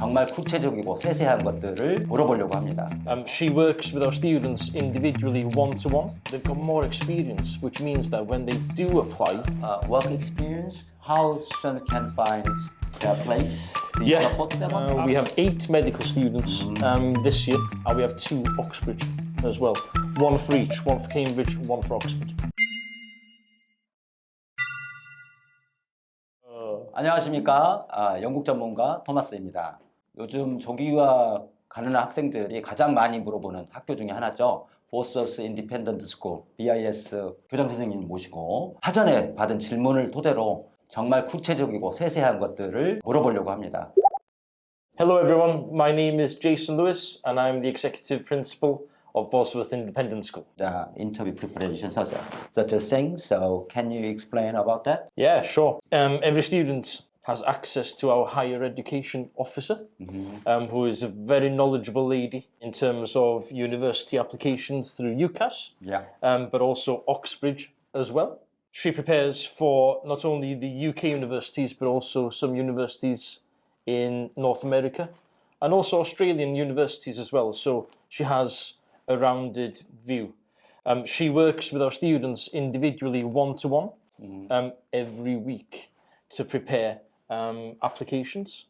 정말 구체적이고 세세한 것들을 물어보려고 합니다. Um, she works with our students individually one to one. They've got more experience, which means that when they do apply, Uh, work experience, how students can find their place? Do you yeah, support them? on uh, that? we have eight medical students um, this year, and we have two Oxbridge as well. One for each, one for Cambridge, one for Oxford. 안녕하십니까. 아, 영국 전문가 토마스입니다. 요즘 조기 유학 가는 학생들이 가장 많이 물어보는 학교 중에 하나죠. 보스터스 인디펜던트 스쿨, BIS 교장 선생님 모시고 사전에 받은 질문을 토대로 정말 구체적이고 세세한 것들을 물어보려고 합니다. Hello, everyone. My name is Jason Lewis, and I'm the executive principal of Bosworth Independent School. The interview preparation such such as thing. So can you explain about that? Yeah, sure. Um, every student has access to our higher education officer, um, who is a very knowledgeable lady in terms of university applications through UCAS, Yeah. um, but also Oxbridge as well. She prepares for not only the UK universities, but also some universities in North America and also Australian universities as well. So she has a rounded view. Um, she works with our students individually one to one every week to prepare um, applications.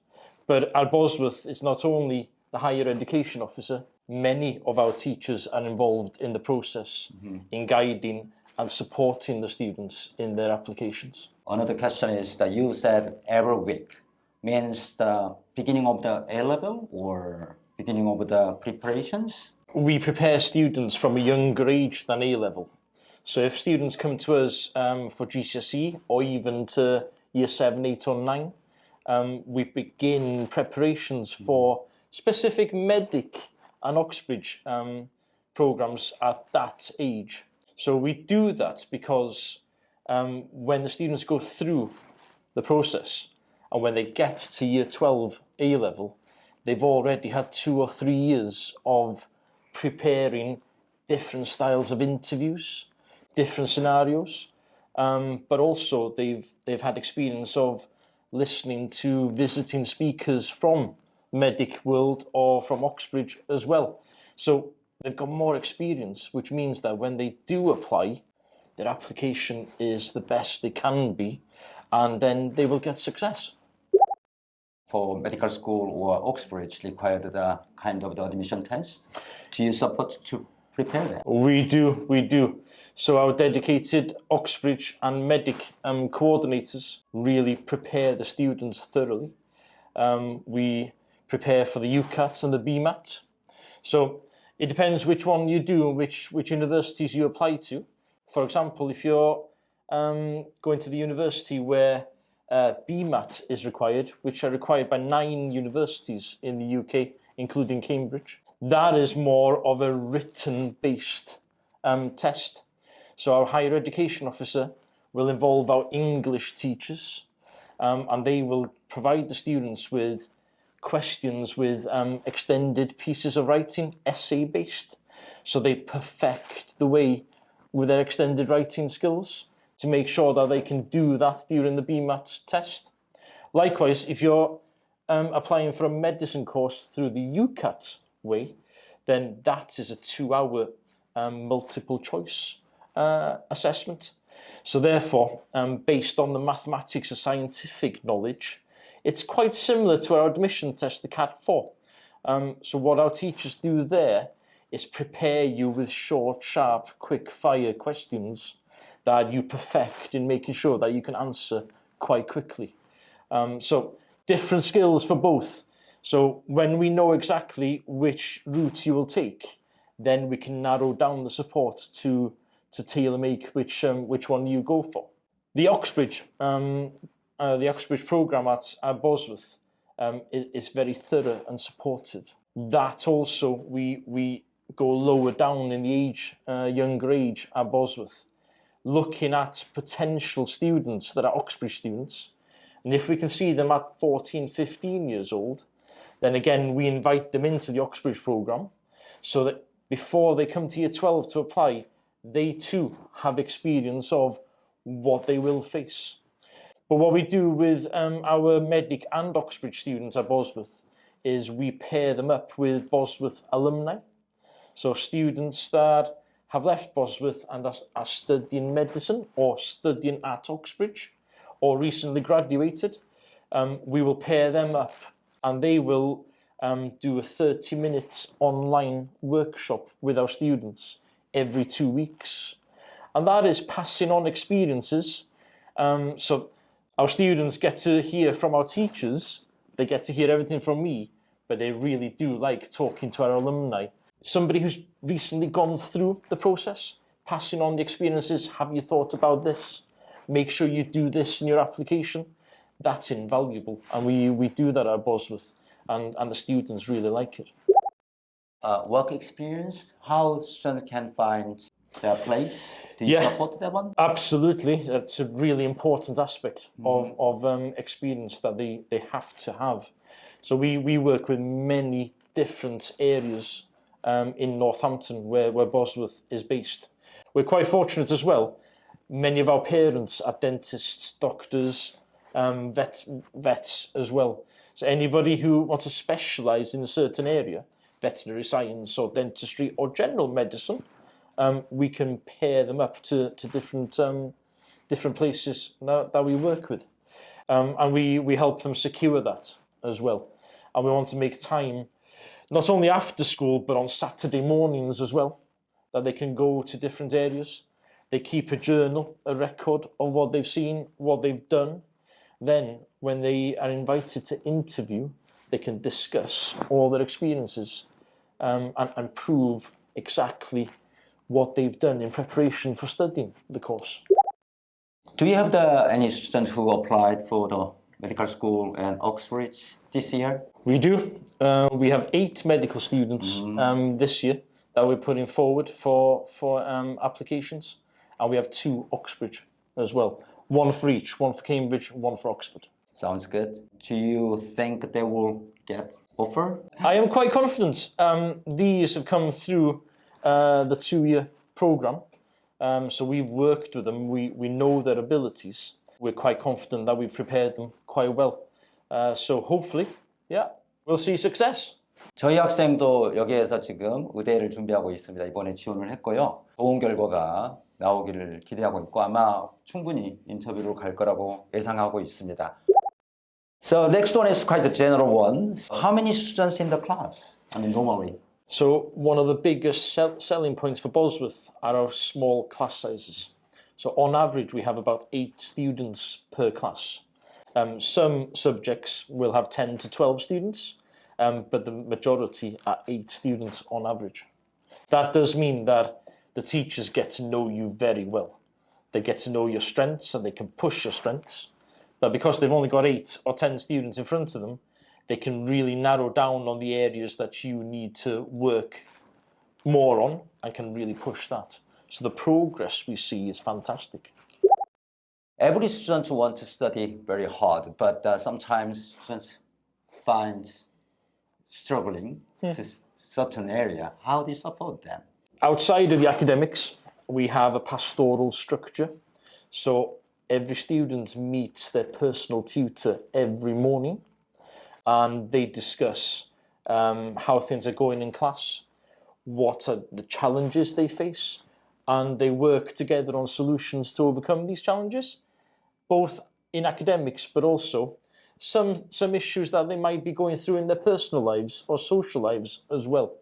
But at Bosworth, it's not only the higher education officer, many of our teachers are involved in the process in guiding and supporting the students in their applications. Another question is that you said every week means the beginning of the A level or beginning of the preparations? we prepare students from a younger age than A level. So if students come to us um, for GCSE or even to year seven, eight, or nine, um, we begin preparations for specific medic and Oxbridge um, programs at that age. So we do that because um, when the students go through the process and when they get to year 12 A level, they've already had two or three years of preparing different styles of interviews, different scenarios, um, but also they've they've had experience of listening to visiting speakers from Medic World or from Oxbridge as well. So they've got more experience, which means that when they do apply, their application is the best they can be, and then they will get success. For medical school or Oxbridge required the kind of the admission test. Do you support to prepare that? We do, we do. So our dedicated Oxbridge and Medic um, coordinators really prepare the students thoroughly. Um, we prepare for the UCAT and the BMAT. So it depends which one you do and which, which universities you apply to. For example, if you're um, going to the university where uh, BMAT is required, which are required by nine universities in the UK, including Cambridge. That is more of a written based um, test. So, our higher education officer will involve our English teachers um, and they will provide the students with questions with um, extended pieces of writing, essay based. So, they perfect the way with their extended writing skills to make sure that they can do that during the BMAT test. Likewise, if you're um, applying for a medicine course through the UCAT way, then that is a two hour um, multiple choice uh, assessment. So, therefore, um, based on the mathematics and scientific knowledge, it's quite similar to our admission test, the CAT 4. Um, so, what our teachers do there is prepare you with short, sharp, quick fire questions that you perfect in making sure that you can answer quite quickly. Um, so different skills for both. So when we know exactly which route you will take, then we can narrow down the support to to tailor make which um, which one you go for. The Oxbridge, um, uh, the Oxbridge program at, at Bosworth um, is, is very thorough and supportive. That also we we go lower down in the age, uh, younger age at Bosworth looking at potential students that are Oxbridge students. And if we can see them at 14, 15 years old, then again, we invite them into the Oxbridge programme so that before they come to year 12 to apply, they too have experience of what they will face. But what we do with um, our Medic and Oxbridge students at Bosworth is we pair them up with Bosworth alumni. So students that have left Bosworth and are, are studying medicine or studying at Oxbridge or recently graduated, um, we will pair them up and they will um, do a 30 minute online workshop with our students every two weeks. And that is passing on experiences. Um, so our students get to hear from our teachers, they get to hear everything from me, but they really do like talking to our alumni. Somebody who's recently gone through the process, passing on the experiences. Have you thought about this? Make sure you do this in your application. That's invaluable. And we, we do that at Bosworth, and, and the students really like it. Uh, work experience, how students can find their place? Do you Yeah. support that one? Absolutely, it's a really important aspect of, of um, experience that they, they have to have. So we, we work with many different areas um, in Northampton where, where Bosworth is based. We're quite fortunate as well. Many of our parents are dentists, doctors, um, vet, vets as well. So anybody who wants to specialise in a certain area, veterinary science or dentistry or general medicine, um, we can pair them up to, to different um, different places that, that we work with. Um, and we, we help them secure that as well. And we want to make time, not only after school, but on Saturday mornings as well, that they can go to different areas. They keep a journal, a record of what they've seen, what they've done. Then, when they are invited to interview, they can discuss all their experiences um, and, and prove exactly what they've done in preparation for studying the course. Do you have the, any students who applied for the medical school in Oxbridge this year? We do. Uh, we have eight medical students um, this year that we're putting forward for for um, applications, and we have two Oxbridge as well One for each, one for Cambridge, one for Oxford. Sounds good. Do you think they will get offer? I am quite confident. Um, these have come through uh, the two-year program, um, so we've worked with them. We we know their abilities. We're quite confident that we've prepared them quite well. Uh, so hopefully, yeah, we'll see success. 저희 학생도 여기에서 지금 의대를 준비하고 있습니다. 이번에 지원을 했고요. 좋은 결과가 나오기를 기대하고 있고 아마 충분히 인터뷰로 갈 거라고 예상하고 있습니다. So next one is quite a general one. How many students in the class? I mean normally. So one of the biggest sell- selling points for Bosworth are our small class sizes. So on average, we have about eight students per class. Um, some subjects will have 10 to 12 students, um, but the majority are eight students on average. That does mean that the teachers get to know you very well. They get to know your strengths and they can push your strengths. But because they've only got eight or 10 students in front of them, they can really narrow down on the areas that you need to work more on and can really push that. So the progress we see is fantastic. Every student wants to study very hard, but uh, sometimes students find struggling to certain area. How do you support them? Outside of the academics, we have a pastoral structure. So every student meets their personal tutor every morning and they discuss um, how things are going in class, what are the challenges they face, and they work together on solutions to overcome these challenges, both in academics but also some some issues that they might be going through in their personal lives or social lives as well.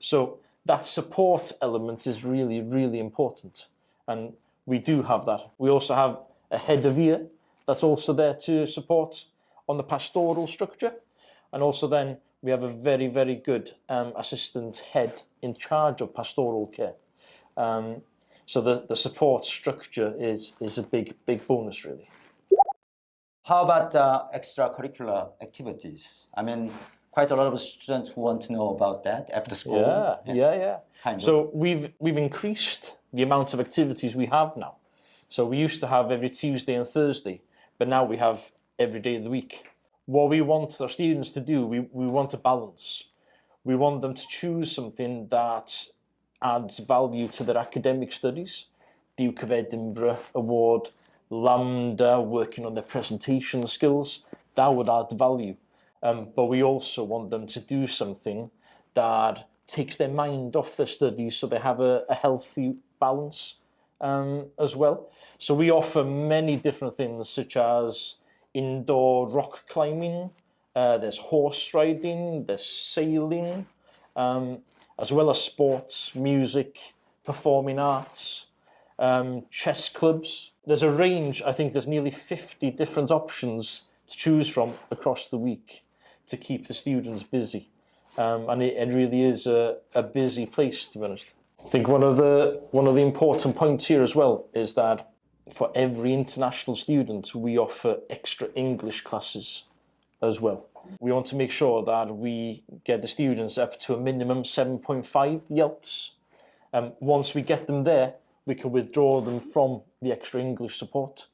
So that support element is really, really important. And we do have that. We also have a head of year that's also there to support on the pastoral structure. And also then we have a very, very good um, assistant head in charge of pastoral care. Um, so the, the support structure is, is a big, big bonus really. How about uh, extracurricular activities? I mean, quite a lot of students who want to know about that after school. Yeah, yeah, yeah. Kind of. So we've we've increased the amount of activities we have now. So we used to have every Tuesday and Thursday, but now we have every day of the week. What we want our students to do, we, we want a balance. We want them to choose something that adds value to their academic studies. Duke of Edinburgh Award, Lambda, working on their presentation skills, that would add value. Um, but we also want them to do something that takes their mind off their studies so they have a, a healthy balance um, as well. So we offer many different things such as indoor rock climbing, uh, there's horse riding, there's sailing, um, as well as sports, music, performing arts, um, chess clubs. There's a range, I think there's nearly 50 different options to choose from across the week to keep the students busy. Um, and it, it really is a, a busy place, to be honest. I think one of the one of the important points here as well is that for every international student, we offer extra English classes as well. We want to make sure that we get the students up to a minimum 7.5 YELTS. Um, once we get them there, we can withdraw them from the extra English support,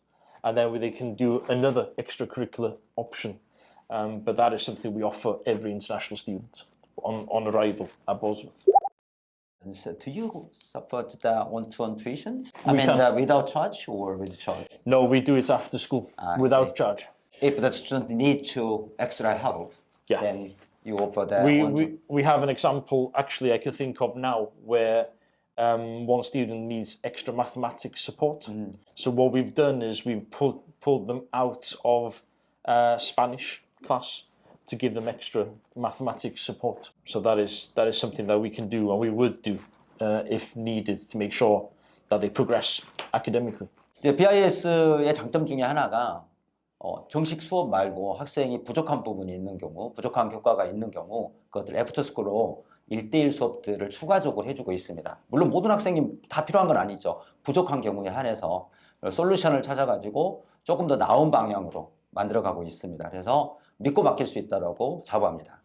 and then they can do another extracurricular option. Um, but that is something we offer every international student on, on arrival at Bosworth. And so do you support the one-to-one tuitions? I We mean, uh, without charge or with charge? No, we do it after school Ah, I without see. charge. If the student need to extra help, Yeah. then you offer that. we, we, we have an example actually I could think of now where um, one student needs extra mathematics support. So what we've done is we've pulled, pulled them out of uh, Spanish class to give them extra mathematics support. So that is that is something that we can do and we would do uh, if needed to make sure that they progress academically. BIS의 장점 중에 하나가 어, 정식 수업 말고 학생이 부족한 부분이 있는 경우, 부족한 교과가 있는 경우, 그것들 애프터스쿨로 1대1 수업들을 추가적으로 해주고 있습니다. 물론 모든 학생이 다 필요한 건 아니죠. 부족한 경우에 한해서 솔루션을 찾아가지고 조금 더 나은 방향으로 만들어가고 있습니다. 그래서 믿고 맡길 수 있다고 자부합니다.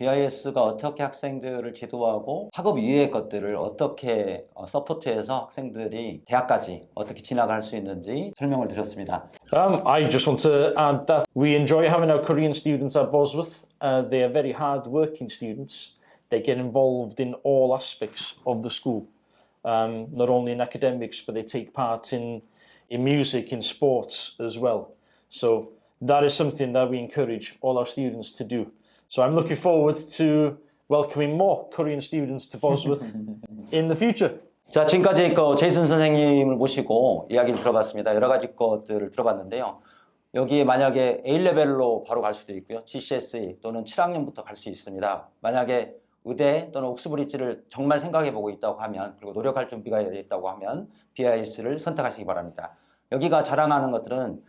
BIS가 어떻게 학생들을 지도하고 학업 이외의 것들을 어떻게 어, 서포트해서 학생들이 대학까지 어떻게 진학할 수 있는지 설명을 드렸습니다. Um, I just want to add that we enjoy having our Korean students at Bosworth. Uh, they are very hard working students. They get involved in all aspects of the school, um, not only in academics, but they take part in, in music, in sports as well. So that is something that we encourage all our students to do. So I'm looking forward to welcoming more Korean students to Bosworth in the future. 자, 지금까지 그 제이슨 선생님을 모시고 이야기를 들어봤습니다. 여러 가지 것들을 들어봤는데요. 여기에 만약에 A레벨로 바로 갈 수도 있고요. GCSE 또는 7학년부터 갈 수 있습니다. 만약에 의대 또는 옥스브리지를 정말 생각해 보고 있다고 하면 그리고 노력할 준비가 되어 있다고 하면 BIS를 선택하시기 바랍니다. 여기가 자랑하는 것들은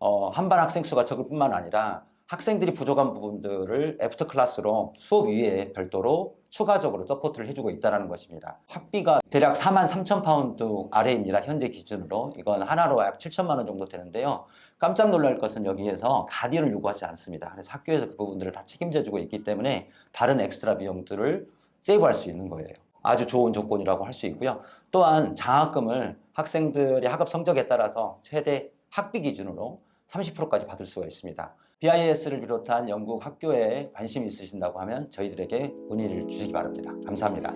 어, 한반 학생 수가 적을 뿐만 아니라 학생들이 부족한 부분들을 애프터 클래스로 수업 위에 별도로 추가적으로 서포트를 해주고 있다는 것입니다. 학비가 대략 4만 3천 파운드 아래입니다. 현재 기준으로. 이건 하나로 약 7천만 원 정도 되는데요. 깜짝 놀랄 것은 여기에서 가디언을 요구하지 않습니다. 그래서 학교에서 그 부분들을 다 책임져주고 있기 때문에 다른 엑스트라 비용들을 세이브할 수 있는 거예요. 아주 좋은 조건이라고 할 수 있고요. 또한 장학금을 학생들의 학업 성적에 따라서 최대 학비 기준으로 30%까지 받을 수가 있습니다. BIS를 비롯한 영국 학교에 관심 있으신다고 하면 저희들에게 문의를 주시기 바랍니다. 감사합니다.